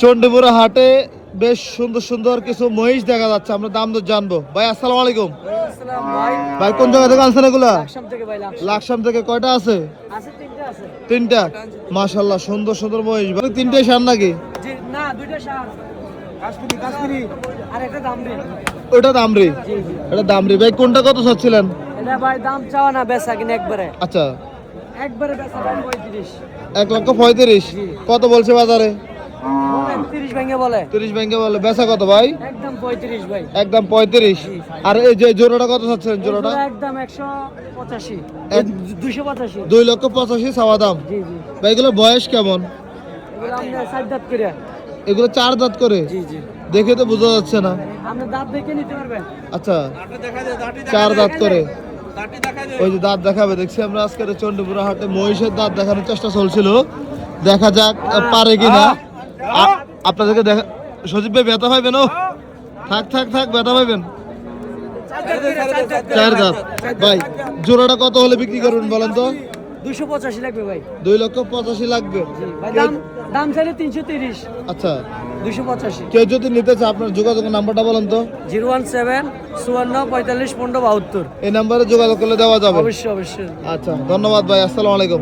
চণ্ডীপুরা হাটে বেশ সুন্দর সুন্দর কিছু মহিষ দেখা যাচ্ছে আমরা দাম দর জানব। ভাই আসসালামু আলাইকুম। ভাই। ভাই কোন জায়গা থেকে আনছেন এগুলা? লাকসাম থেকে কয়টা আছে? আছে তিনটে আছে। তিনটা? মাশাল্লাহ সুন্দর সুন্দর মহিষ। ভাই তিনটাই সার নাকি? ওটা দামরি এটা দামরি ভাই কোনটা কত চাচ্ছিলেন? ভাই দাম চাওয়া না বেচা কিনা একবারে। আচ্ছা। একবারে বেচা দাম পঁয়ত্রিশ। এক লক্ষ পঁয়ত্রিশ। কত বলছে বাজারে? তিরিশ ভেঙে বলে। তিরিশ ব্যাংকে বলে। বেচা কত ভাই? একদম ভাই। আর এই যে জোড়াটা কত জোড়াটা? একদম দুই লক্ষ পঁচাশি চাওয়া দাম। জি জি। ভাই এগুলোর বয়স কেমন? এগুলো আমরা সাত দাঁত করে। এগুলো চার দাঁত করে? জি জি। দেখে তো বোঝা যাচ্ছে না। আপনি দাঁত দেখে নিতে পারবেন। আচ্ছা। চার দাঁত করে। ওই যে দাঁত দেখাবে দেখছি আমরা আজকের চন্ডীপুরা হাটে মহিষের দাঁত দেখানোর চেষ্টা চলছিল। দেখা যাক পারে কিনা। আপনাদেরকে দেখা সজীব ভাই ব্যথা পাইবেন ও। থাক থাক থাক ব্যথা পাইবেন। চার দাঁত ভাই জোড়াটা কত হলে বিক্রি করবেন বলেন তো? দুশো পঁচাশি লাগবে ভাই। দুই লক্ষ পঁচাশি লাগবে। দাম দাম চাইলে তিনশো তিরিশ। আচ্ছা। দুশো পঁচাশি। কেউ যদি নিতে চায় আপনার যোগাযোগের নাম্বারটা বলেন তো? জিরো ওয়ান সেভেন চুয়ান্ন পঁয়তাল্লিশ পনেরো বাহাত্তর। এই নাম্বারে যোগাযোগ করলে দেওয়া যাবে। অবশ্যই অবশ্যই। আচ্ছা ধন্যবাদ ভাই আসসালামু আলাইকুম।